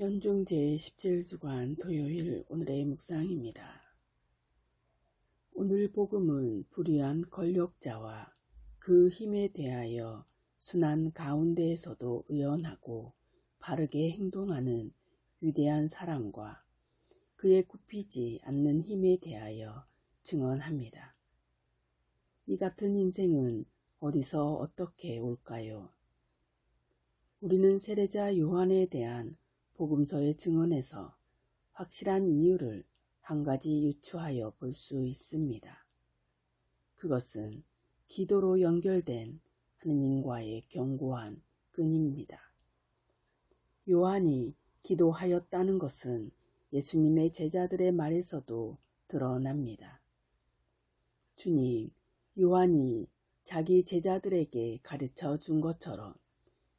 연중 제17주간 토요일 오늘의 묵상입니다. 오늘 복음은 불의한 권력자와 그 힘에 대하여 순한 가운데에서도 의연하고 바르게 행동하는 위대한 사람과 그의 굽히지 않는 힘에 대하여 증언합니다. 이 같은 인생은 어디서 어떻게 올까요? 우리는 세례자 요한에 대한 복음서의 증언에서 확실한 이유를 한 가지 유추하여 볼 수 있습니다. 그것은 기도로 연결된 하느님과의 견고한 끈입니다. 요한이 기도하였다는 것은 예수님의 제자들의 말에서도 드러납니다. 주님, 요한이 자기 제자들에게 가르쳐 준 것처럼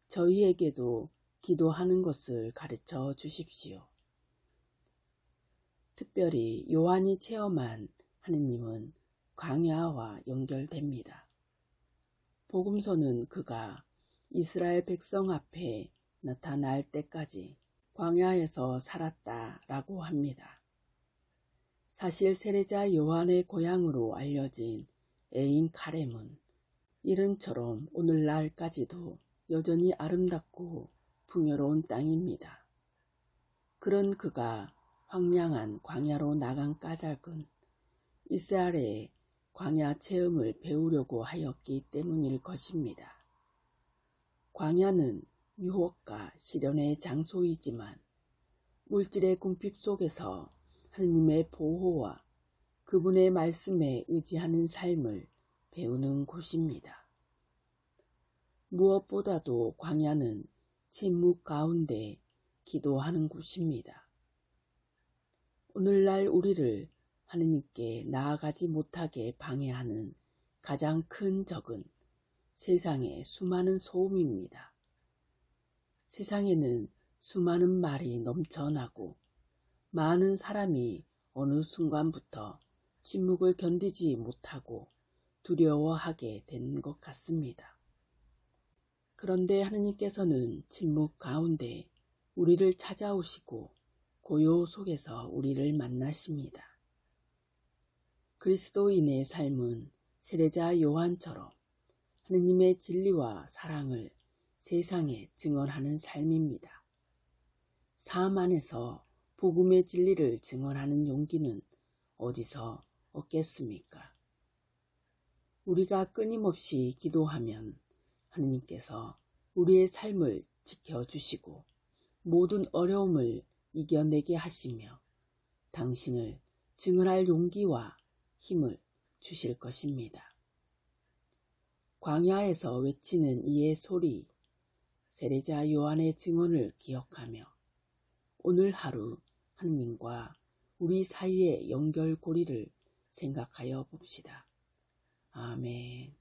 저희에게도 기도하는 것을 가르쳐 주십시오. 특별히 요한이 체험한 하느님은 광야와 연결됩니다. 복음서는 그가 이스라엘 백성 앞에 나타날 때까지 광야에서 살았다 라고 합니다. 사실 세례자 요한의 고향으로 알려진 에인 카렘은 이름처럼 오늘날까지도 여전히 아름답고 풍요로운 땅입니다. 그런 그가 황량한 광야로 나간 까닭은 이스라엘의 광야 체험을 배우려고 하였기 때문일 것입니다. 광야는 유혹과 시련의 장소이지만 물질의 궁핍 속에서 하느님의 보호와 그분의 말씀에 의지하는 삶을 배우는 곳입니다. 무엇보다도 광야는 침묵 가운데 기도하는 곳입니다. 오늘날 우리를 하느님께 나아가지 못하게 방해하는 가장 큰 적은 세상의 수많은 소음입니다. 세상에는 수많은 말이 넘쳐나고 많은 사람이 어느 순간부터 침묵을 견디지 못하고 두려워하게 된 것 같습니다. 그런데 하느님께서는 침묵 가운데 우리를 찾아오시고 고요 속에서 우리를 만나십니다. 그리스도인의 삶은 세례자 요한처럼 하느님의 진리와 사랑을 세상에 증언하는 삶입니다. 삶 안에서 복음의 진리를 증언하는 용기는 어디서 얻겠습니까? 우리가 끊임없이 기도하면 하느님께서 우리의 삶을 지켜주시고 모든 어려움을 이겨내게 하시며 당신을 증언할 용기와 힘을 주실 것입니다. 광야에서 외치는 이의 소리, 세례자 요한의 증언을 기억하며 오늘 하루 하느님과 우리 사이의 연결고리를 생각하여 봅시다. 아멘.